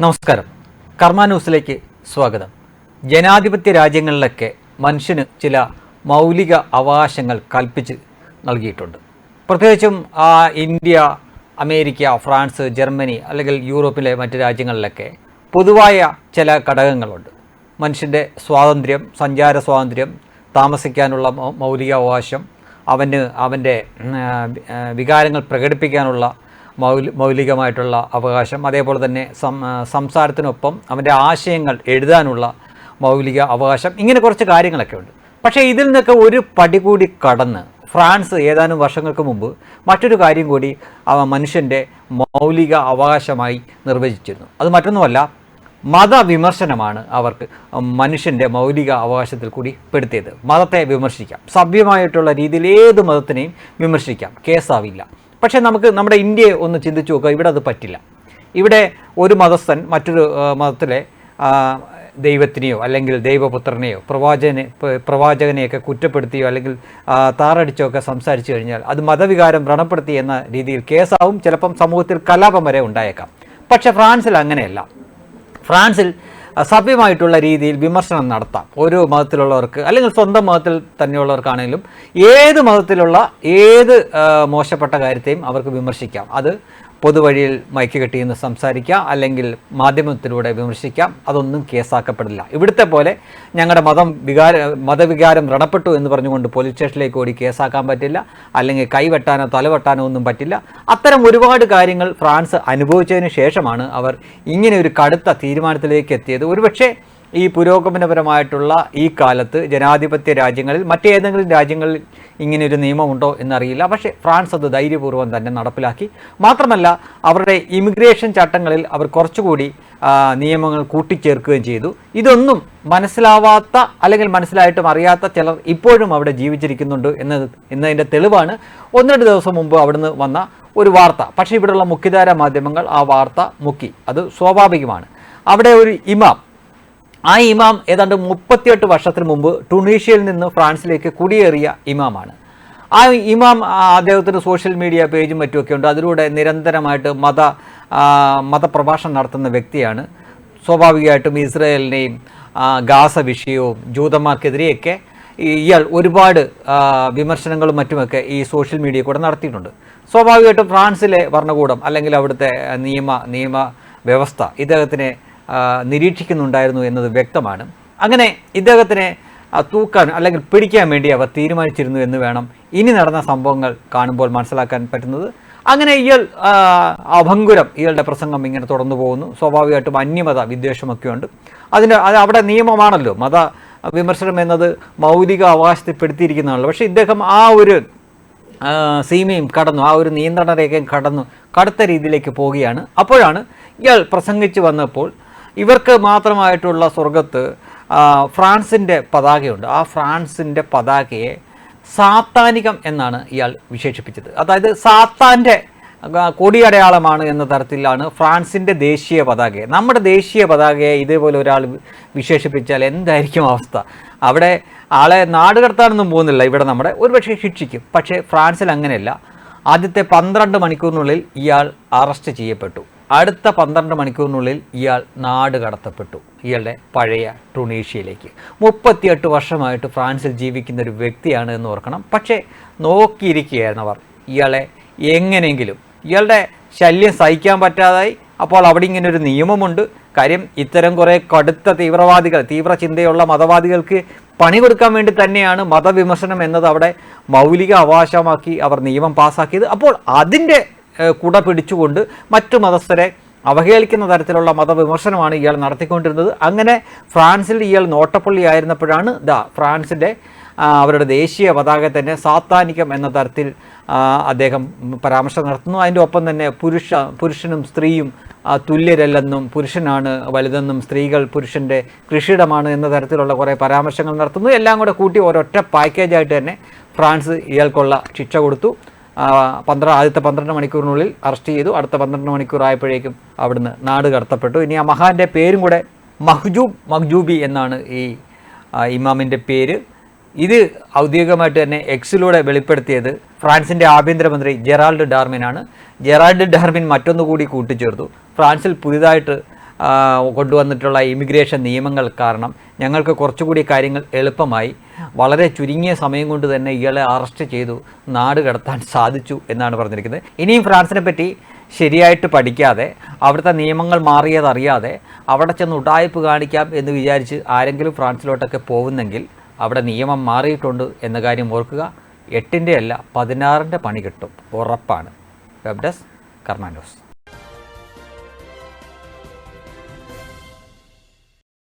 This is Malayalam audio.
നമസ്കാരം. കർമ്മ ന്യൂസിലേക്ക് സ്വാഗതം. ജനാധിപത്യ രാജ്യങ്ങളിലൊക്കെ മനുഷ്യന് ചില മൗലിക അവകാശങ്ങൾ കൽപ്പിച്ച് നൽകിയിട്ടുണ്ട്. പ്രത്യേകിച്ചും ആ, ഇന്ത്യ അമേരിക്ക ഫ്രാൻസ് ജർമ്മനി അല്ലെങ്കിൽ യൂറോപ്പിലെ മറ്റ് രാജ്യങ്ങളിലൊക്കെ പൊതുവായ ചില ഘടകങ്ങളുണ്ട്. മനുഷ്യന്റെ സ്വാതന്ത്ര്യം സഞ്ചാര സ്വാതന്ത്ര്യം താമസിക്കാനുള്ള മൗലിക അവകാശം അവന് അവന്റെ വികാരങ്ങൾ പ്രകടിപ്പിക്കാനുള്ള മൗലികമായിട്ടുള്ള അവകാശം. അതേപോലെ തന്നെ സംസാരത്തിനൊപ്പം അവന്റെ ആശയങ്ങൾ എഴുതാനുള്ള മൗലിക അവകാശം. ഇങ്ങനെ കുറച്ച് കാര്യങ്ങളൊക്കെ ഉണ്ട്. പക്ഷേ ഇതിൽ നിന്നൊക്കെ ഒരു പടി കൂടി കടന്ന് ഫ്രാൻസ് ഏതാനും വർഷങ്ങൾക്ക് മുമ്പ് മറ്റൊരു കാര്യം കൂടി മനുഷ്യന്റെ മൗലിക അവകാശമായി നിർവചിച്ചിരുന്നു. അത് മറ്റൊന്നുമല്ല മതവിമർശനമാണ് അവർക്ക് മനുഷ്യന്റെ മൗലിക അവകാശത്തിൽ കൂടി പെടുത്തിയത്. മതത്തെ വിമർശിക്കാം. സഭ്യമായിട്ടുള്ള രീതിയിൽ ഏത് മതത്തിനെയും വിമർശിക്കാം. കേസാവില്ല. പക്ഷേ നമുക്ക് നമ്മുടെ ഇന്ത്യയെ ഒന്ന് ചിന്തിച്ചു നോക്കുക. ഇവിടെ അത് പറ്റില്ല. ഇവിടെ ഒരു മതസ്ഥൻ മറ്റൊരു മതത്തിലെ ദൈവത്തിനെയോ അല്ലെങ്കിൽ ദൈവപുത്രനെയോ പ്രവാചകനെ പ്ര- പ്രവാചകനെയൊക്കെ കുറ്റപ്പെടുത്തിയോ അല്ലെങ്കിൽ താറടിച്ചോ ഒക്കെ സംസാരിച്ചു കഴിഞ്ഞാൽ അത് മതവികാരം വ്രണപ്പെടുത്തി എന്ന രീതിയിൽ കേസാവും. ചിലപ്പം സമൂഹത്തിൽ കലാപം വരെ ഉണ്ടായേക്കാം. പക്ഷേ ഫ്രാൻസിൽ അങ്ങനെയല്ല. ഫ്രാൻസിൽ സഭ്യമായിട്ടുള്ള രീതിയിൽ വിമർശനം നടത്താം. ഓരോ മതത്തിലുള്ളവർക്ക് അല്ലെങ്കിൽ സ്വന്തം മതത്തിൽ തന്നെയുള്ളവർക്കാണെങ്കിലും ഏത് മതത്തിലുള്ള ഏത് മോശപ്പെട്ട കാര്യത്തെയും അവർക്ക് വിമർശിക്കാം. അത് പൊതുവഴിയിൽ മയക്ക് കെട്ടിയെന്ന് സംസാരിക്കാം അല്ലെങ്കിൽ മാധ്യമത്തിലൂടെ വിമർശിക്കാം. അതൊന്നും കേസാക്കപ്പെടില്ല. ഇവിടുത്തെ പോലെ ഞങ്ങളുടെ മതം വികാര മതവികാരം വ്രണപ്പെട്ടു എന്ന് പറഞ്ഞുകൊണ്ട് പോലീസ് സ്റ്റേഷനിലേക്ക് ഓടി കേസാക്കാൻ പറ്റില്ല. അല്ലെങ്കിൽ കൈവെട്ടാനോ തലവെട്ടാനോ ഒന്നും പറ്റില്ല. അത്തരം ഒരുപാട് കാര്യങ്ങൾ ഫ്രാൻസ് അനുഭവിച്ചതിന് ശേഷമാണ് അവർ ഇങ്ങനെ ഒരു കടുത്ത തീരുമാനത്തിലേക്ക് എത്തിയത്. ഒരുപക്ഷെ ഈ പുരോഗമനപരമായിട്ടുള്ള ഈ കാലത്ത് ജനാധിപത്യ രാജ്യങ്ങളിൽ മറ്റേതെങ്കിലും രാജ്യങ്ങളിൽ ഇങ്ങനെ ഒരു നിയമമുണ്ടോ എന്നറിയില്ല. പക്ഷേ ഫ്രാൻസ് അത് ധൈര്യപൂർവം തന്നെ നടപ്പിലാക്കി. മാത്രമല്ല അവരുടെ ഇമിഗ്രേഷൻ ചട്ടങ്ങളിൽ അവർ കുറച്ചുകൂടി നിയമങ്ങൾ കൂട്ടിച്ചേർക്കുകയും ചെയ്തു. ഇതൊന്നും മനസ്സിലാവാത്ത അല്ലെങ്കിൽ മനസ്സിലായിട്ടും അറിയാത്ത ചിലർ ഇപ്പോഴും അവിടെ ജീവിച്ചിരിക്കുന്നുണ്ട് എന്നത് എന്നതിന്റെ തെളിവാണ്. ഒന്ന് രണ്ട് ദിവസം മുമ്പ് അവിടുന്ന് വന്ന ഒരു വാർത്ത. പക്ഷേ ഇവിടെയുള്ള മുഖ്യധാര മാധ്യമങ്ങൾ ആ വാർത്ത മുക്കി. അത് സ്വാഭാവികമാണ്. അവിടെ ഒരു ഇമാം ആ ഇമാം ഏതാണ്ട് മുപ്പത്തിയെട്ട് വർഷത്തിന് മുമ്പ് ടുണീഷ്യയിൽ നിന്ന് ഫ്രാൻസിലേക്ക് കുടിയേറിയ ഇമാമാണ്. ആ ഇമാം അദ്ദേഹത്തിന് സോഷ്യൽ മീഡിയ പേജും മറ്റുമൊക്കെ ഉണ്ട്. അതിലൂടെ നിരന്തരമായിട്ട് മത മതപ്രഭാഷണം നടത്തുന്ന വ്യക്തിയാണ്. സ്വാഭാവികമായിട്ടും ഇസ്രയേലിനെയും ഗാസ വിഷയവും ജൂതന്മാർക്കെതിരെയൊക്കെ ഇയാൾ ഒരുപാട് വിമർശനങ്ങളും മറ്റുമൊക്കെ ഈ സോഷ്യൽ മീഡിയ കൂടെ നടത്തിയിട്ടുണ്ട്. സ്വാഭാവികമായിട്ടും ഫ്രാൻസിലെ ഭരണകൂടം അല്ലെങ്കിൽ അവിടുത്തെ നിയമ നിയമ വ്യവസ്ഥ ഇദ്ദേഹത്തിനെ നിരീക്ഷിക്കുന്നുണ്ടായിരുന്നു എന്നത് വ്യക്തമാണ്. അങ്ങനെ ഇദ്ദേഹത്തിനെ തൂക്കാൻ അല്ലെങ്കിൽ പിടിക്കാൻ വേണ്ടി അവർ തീരുമാനിച്ചിരുന്നു എന്ന് വേണം ഇനി നടന്ന സംഭവങ്ങൾ കാണുമ്പോൾ മനസ്സിലാക്കാൻ പറ്റുന്നത്. അങ്ങനെ ഇയാൾ അഭങ്കുരം ഇയാളുടെ പ്രസംഗം ഇങ്ങനെ തുടർന്നു പോകുന്നു. സ്വാഭാവികമായിട്ടും അന്യമത വിദ്വേഷമൊക്കെയുണ്ട്. അതിന് അത് അവിടെ നിയമമാണല്ലോ. മത വിമർശനം എന്നത് മൗലിക അവകാശത്തിൽപ്പെടുത്തിയിരിക്കുന്നതാണല്ലോ. പക്ഷേ ഇദ്ദേഹം ആ ഒരു സീമയും കടന്നു ആ ഒരു നിയന്ത്രണ രേഖയും കടന്നു കടുത്ത രീതിയിലേക്ക് പോവുകയാണ്. അപ്പോഴാണ് ഇയാൾ പ്രസംഗിച്ച് വന്നപ്പോൾ ഇവർക്ക് മാത്രമായിട്ടുള്ള സ്വർഗത്ത് ഫ്രാൻസിന്റെ പതാകയുണ്ട്. ആ ഫ്രാൻസിന്റെ പതാകയെ സാത്താനികം എന്നാണ് ഇയാൾ വിശേഷിപ്പിച്ചത്. അതായത് സാത്താന്റെ കൊടിയടയാളമാണ് എന്ന തരത്തിലാണ് ഫ്രാൻസിന്റെ ദേശീയ പതാകയെ. നമ്മുടെ ദേശീയ പതാകയെ ഇതേപോലെ ഒരാൾ വിശേഷിപ്പിച്ചാൽ എന്തായിരിക്കും അവസ്ഥ? അവിടെ ആളെ നാട് കടത്താനൊന്നും പോകുന്നില്ല. ഇവിടെ നമ്മുടെ ഒരുപക്ഷെ ശിക്ഷിക്കും. പക്ഷേ ഫ്രാൻസിൽ അങ്ങനെയല്ല. ആദ്യത്തെ പന്ത്രണ്ട് മണിക്കൂറിനുള്ളിൽ ഇയാൾ അറസ്റ്റ് ചെയ്യപ്പെട്ടു. അടുത്ത പന്ത്രണ്ട് മണിക്കൂറിനുള്ളിൽ ഇയാൾ നാട് കടത്തപ്പെട്ടു. ഇയാളുടെ പഴയ ടുണീഷ്യയിലേക്ക് മുപ്പത്തിയെട്ട് വർഷമായിട്ട് ഫ്രാൻസിൽ ജീവിക്കുന്ന ഒരു വ്യക്തിയാണ് എന്ന് ഓർക്കണം. പക്ഷേ നോക്കിയിരിക്കുകയായിരുന്നു അവർ. ഇയാളെ എങ്ങനെയെങ്കിലും ഇയാളുടെ ശല്യം സഹിക്കാൻ പറ്റാതായി. അപ്പോൾ അവിടെ ഇങ്ങനെ ഒരു നിയമമുണ്ട്. കാര്യം ഇത്തരം കുറേ കടുത്ത തീവ്രവാദികൾ തീവ്ര ചിന്തയുള്ള മതവാദികൾക്ക് പണി കൊടുക്കാൻ വേണ്ടി തന്നെയാണ് മതവിമർശനം എന്നത് അവിടെ മൗലിക അവകാശമാക്കി അവർ നിയമം പാസ്സാക്കിയത് അപ്പോൾ അതിന്റെ കുട പിടിച്ചുകൊണ്ട് മറ്റു മതസ്ഥരെ അവഹേളിക്കുന്ന തരത്തിലുള്ള മതവിമർശനമാണ് ഇയാൾ നടത്തിക്കൊണ്ടിരുന്നത്. അങ്ങനെ ഫ്രാൻസിൽ ഇയാൾ നോട്ടപ്പള്ളി ആയിരുന്നപ്പോഴാണ് ദ ഫ്രാൻസിന്റെ അവരുടെ ദേശീയ പതാക തന്നെ സാത്താനികം എന്ന തരത്തിൽ അദ്ദേഹം പരാമർശം നടത്തുന്നു. അതിന്റെ ഒപ്പം തന്നെ പുരുഷ പുരുഷനും സ്ത്രീയും തുല്യരല്ലെന്നും പുരുഷനാണ് വലുതെന്നും സ്ത്രീകൾ പുരുഷന്റെ കൃഷിയിടമാണ് എന്ന തരത്തിലുള്ള കുറേ പരാമർശങ്ങൾ നടത്തുന്നു. എല്ലാം കൂടെ കൂട്ടി ഒരൊറ്റ പാക്കേജായിട്ട് തന്നെ ഫ്രാൻസ് ഇയാൾക്കുള്ള ശിക്ഷ കൊടുത്തു. പന്ത്രണ്ട് ആദ്യത്തെ പന്ത്രണ്ട് മണിക്കൂറിനുള്ളിൽ അറസ്റ്റ് ചെയ്തു. അടുത്ത പന്ത്രണ്ട് മണിക്കൂർ ആയപ്പോഴേക്കും അവിടുന്ന് നാട് കടത്തപ്പെട്ടു. ഇനി ആ മഹാന്റെ പേരും കൂടെ മഹ്ജൂബ് മഹ്ജൂബി എന്നാണ് ഈ ഇമാമിന്റെ പേര്. ഇത് ഔദ്യോഗികമായിട്ട് തന്നെ എക്സിലൂടെ വെളിപ്പെടുത്തിയത് ഫ്രാൻസിന്റെ ആഭ്യന്തരമന്ത്രി ജെറാൾഡ് ഡാർമിനാണ്. ജെറാൾഡ് ഡാർമിൻ മറ്റൊന്നുകൂടി കൂട്ടിച്ചേർത്തു. ഫ്രാൻസിൽ പുതിയതായിട്ട് കൊണ്ടുവന്നിട്ടുള്ള ഇമിഗ്രേഷൻ നിയമങ്ങൾ കാരണം ഞങ്ങൾക്ക് കുറച്ചുകൂടി കാര്യങ്ങൾ എളുപ്പമായി. വളരെ ചുരുങ്ങിയ സമയം കൊണ്ട് തന്നെ ഇയാളെ അറസ്റ്റ് ചെയ്തു. നാട് കടത്താൻ സാധിച്ചു എന്നാണ് പറഞ്ഞിരിക്കുന്നത്. ഇനിയും ഫ്രാൻസിനെ പറ്റി ശരിയായിട്ട് പഠിക്കാതെ അവിടുത്തെ നിയമങ്ങൾ മാറിയതറിയാതെ അവിടെ ചെന്ന് ഉടായ്പ് കാണിക്കാം എന്ന് വിചാരിച്ച് ആരെങ്കിലും ഫ്രാൻസിലോട്ടൊക്കെ പോകുന്നെങ്കിൽ അവിടെ നിയമം മാറിയിട്ടുണ്ട് എന്ന കാര്യം ഓർക്കുക. എട്ടിന്റെ അല്ല പതിനാറിന്റെ പണി കിട്ടും. ഉറപ്പാണ്. വെബ്ഡസ് ഡെസ്ക് കർമ്മ ന്യൂസ്